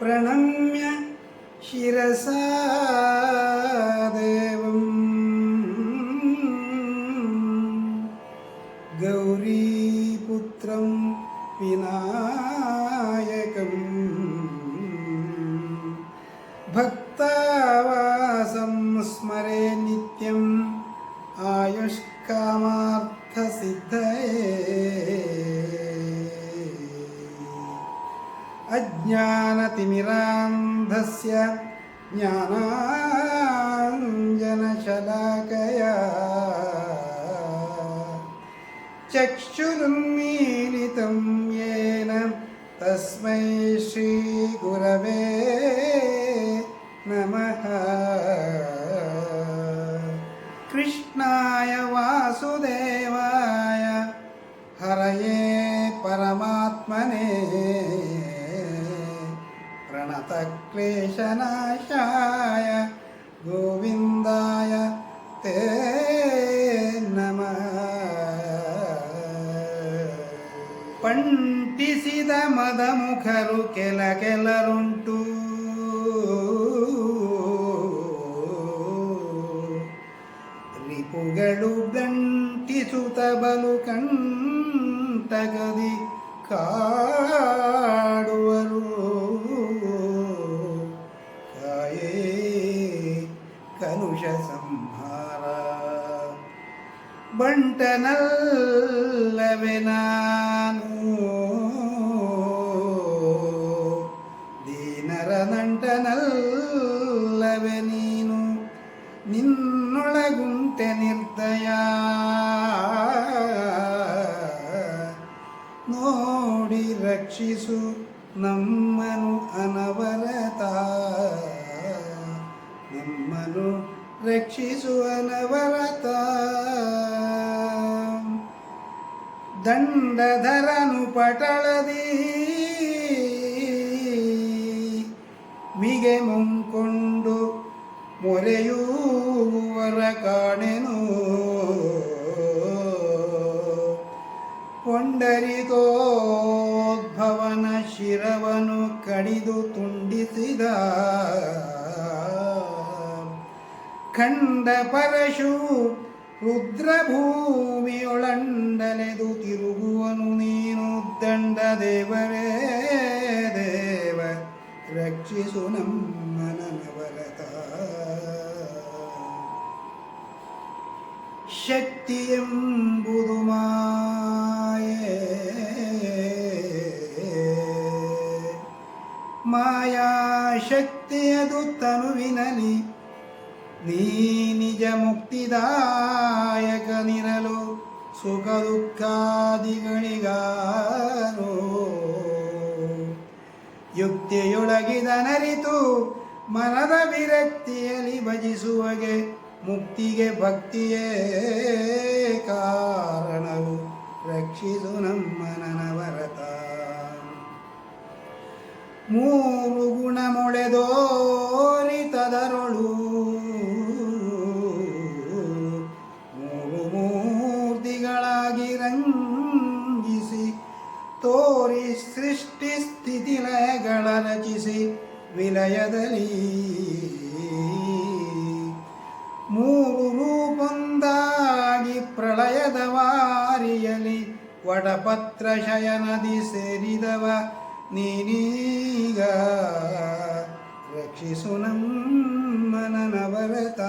പ്രണമ്യ ശിരസാദേവം ഗൗരീപുത്രം വിനായകം. ഭക്തവാസം സ്മരേ നിത്യം ആയുഷ്കാമാർത്ഥസിദ്ധയേ अज्ञानतिमिरान्धस्य ज्ञानाञ्जनशलाकया। चक्षुरुन्मीलितं येन तस्मै श्रीगुरवे नमः। कृष्णाय वासुदेवाय हरये परमात्मने प्रणतक्लेशनाशाय गोविन्दाय ते नमः ಪಂಟಿಸಿದ ಮದಮುಖರು ಕೆಲ ಕೆಲರುಂಟು ರಿಪುಗಳು ಗಂಟಿಸುತ್ತ ಬಲು ಕಂಟಗದಿ ಕಾಡುವರು ಬಂಟನಲ್ಲವೆ ನಾನು? ದೀನರ ನಂಟನಲ್ಲವೆ ನೀನು? ನಿನ್ನೊಳಗುಂಟೆ ನಿರ್ದಯ. ನೋಡಿ ರಕ್ಷಿಸು ನಮ್ಮನು ಅನವರತ. ನಮ್ಮನು ರಕ್ಷಿಸು ಅನವರತ. ದಂಡಧರನು ಪಟಳದಿ. ಮಿಗೆ ಮುಂಕೊಂಡು ಮೊರೆಯೂವರ ಕಾಣೆನು. ಪೊಂಡರಿಗೋದ್ಭವನ ಶಿರವನು ಕಡಿದು ತುಂಡಿಸಿದ. ಖಂಡ ಪರಶು ರುದ್ರಭೂಮಿಯೊಳಂಡಲೆದು ತಿರುಗುವನು ನೀನು ದಂಡ ದೇವರೇ ದೇವ ರಕ್ಷಿಸು ನಮ್ಮನವರತ ಶಕ್ತಿಯೆಂಬುದು ಮಾಯೆ ಮಾಯಾಶಕ್ತಿಯದು ತನುವಿನಲಿ ನೀ ನಿಜ ಮುಕ್ತಿದಾಯಕನಿರಲು ಸುಖ ದುಃಖಾದಿಗಳಿಗಾರು. ಯುಕ್ತಿಯೊಳಗಿದನರಿತು ಮನದ ವಿರಕ್ತಿಯಲ್ಲಿ ಭಜಿಸುವಗೆ ಮುಕ್ತಿಗೆ ಭಕ್ತಿಯೇ ಕಾರಣವು. ರಕ್ಷಿಸು ನಮ್ಮ ನನವರತ. ಮೂರು ಗುಣ ತೋರಿ ಸೃಷ್ಟಿ ಸ್ಥಿತಿ ಲಯಗಳ ರಚಿಸಿ ವಿಲಯದಲ್ಲಿ ಮೂರು ರೂಪೊಂದಾಗಿ ಪ್ರಳಯದ ವಾರಿಯಲಿ ವಡಪತ್ರ ಶಯನದಿ ಸೇರಿದವ ನೀನೀಗ. ರಕ್ಷಿಸು ನಮ್ಮನವರತ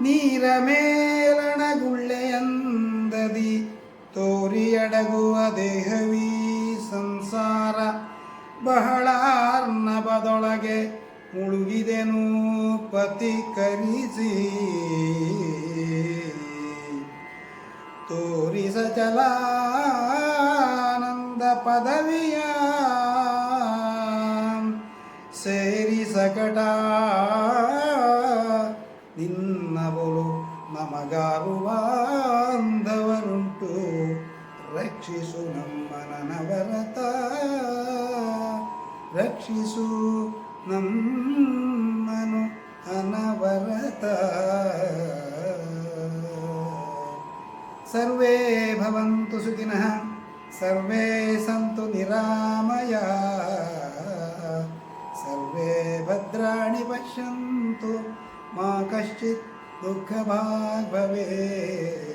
ನೀರ ಮೇಲಣಗುಳ್ಳೆಯಂದದಿ ತೋರಿಯಡಗುವ ದೇಹವೀ ಸಂಸಾರ ಬಹಳ ಅರ್ಣಬದೊಳಗೆ ಮುಳುಗಿದೆನು ಪತಿ ಕರಿಸಿ. ತೋರಿಸ ಚಲಾನಂದ ಪದವಿಯ ಸೇರಿ ಸಕಟ ನಿನ್ನ ಬಲು ನಮಗಾರುವಾಂಧವರುಂಟು ರಕ್ಷಿಸು ನಮ್ಮ ನನವರತ ರಕ್ಷಿಸು ನಮ್ಮನು ಅನವರತ ಸರ್ವೇ ಭವಂತು ಸುಖಿನಃ सर्वे सन्तु निरामया सर्वे भद्राणि पश्यन्तु मा कश्चित् दुःखभाग् भवेत्